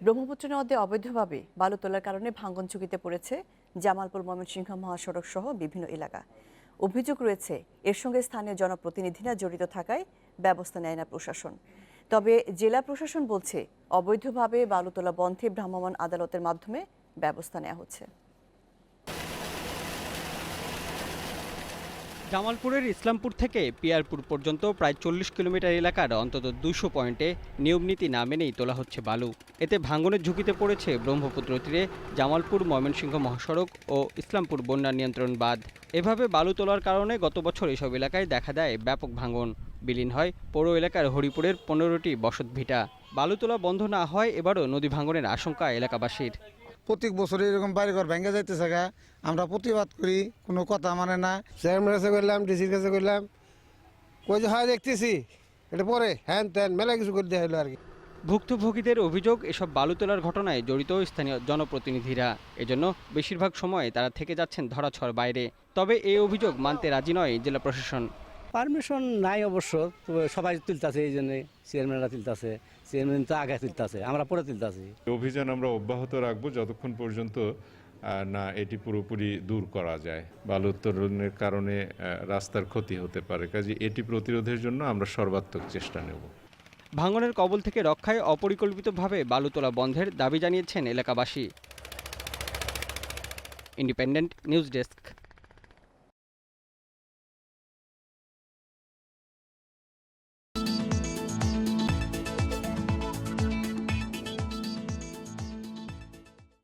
ব্রহ্মপুত্র নদে অবৈধভাবে বালু তোলার কারণে ভাঙ্গন ঝুঁকিতে পড়েছে জামালপুর ময়মনসিংহ মহাসড়ক সহ বিভিন্ন এলাকা। অভিযোগ রয়েছে, এর সঙ্গে স্থানীয় জনপ্রতিনিধিরা জড়িত থাকায় ব্যবস্থা নেয় না প্রশাসন। তবে জেলা প্রশাসন বলছে, অবৈধভাবে বালু তোলা বন্ধে ভ্রাম্যমাণ আদালতের মাধ্যমে ব্যবস্থা নেওয়া হচ্ছে। জামালপুরের ইসলামপুর থেকে পিয়ারপুর পর্যন্ত প্রায় চল্লিশ কিলোমিটার এলাকার অন্তত দুশো পয়েন্টে নিয়মনীতি না মেনেই তোলা হচ্ছে বালু। এতে ভাঙনের ঝুঁকিতে পড়েছে ব্রহ্মপুত্র তীরে জামালপুর, ময়মনসিংহ মহাসড়ক ও ইসলামপুর বন্যা নিয়ন্ত্রণ বাঁধ। এভাবে বালু তোলার কারণে গত বছর এসব এলাকায় দেখা দেয় ব্যাপক ভাঙন। বিলীন হয় পৌর এলাকার হরিপুরের পনেরোটি বসতভিটা। বালু তোলা বন্ধ না হয় এবারও নদী ভাঙনের আশঙ্কা এলাকাবাসীর। প্রত্যেক বছর এরকম বাড়িঘর ভেঙে যাইতেছে গা। আমরা প্রতিবাদ করি কোনো কথা মানে না। চেয়ারম্যান কাছে করলাম ডিসির কাছে করলাম। কই যে হয় দেখতেছি। এটা পরে হ্যান ত্যান মেলা কিছু করে দেওয়া হলো আর কি। ভুক্তভোগীদের অভিযোগ এসব বালু তোলার ঘটনায় জড়িত স্থানীয় জনপ্রতিনিধিরা। এজন্য বেশিরভাগ সময় তারা থেকে যাচ্ছেন ধরাছড় বাইরে। তবে এই অভিযোগ মানতে রাজি নয় জেলা প্রশাসন। পারমিশন নাই অবশ্য তবে সবাই তুলতেছে এই জন্যে চেয়ারম্যানরা তুলতেছে চেয়ারম্যান তো আগে তুলতেছে আমরা পরে তুলতেছি। অভিযান আমরা অব্যাহত রাখব যতক্ষণ পর্যন্ত না এটি পুরোপুরি দূর করা যায় বালু উত্তোলনের কারণে রাস্তার ক্ষতি হতে পারে। কাজে এটি প্রতিরোধের জন্য আমরা সর্বাত্মক চেষ্টা নেব। ভাঙনের কবল থেকে রক্ষায় অপরিকল্পিতভাবে বালু তোলা বন্ধের দাবি জানিয়েছেন এলাকাবাসী। Independent news desk.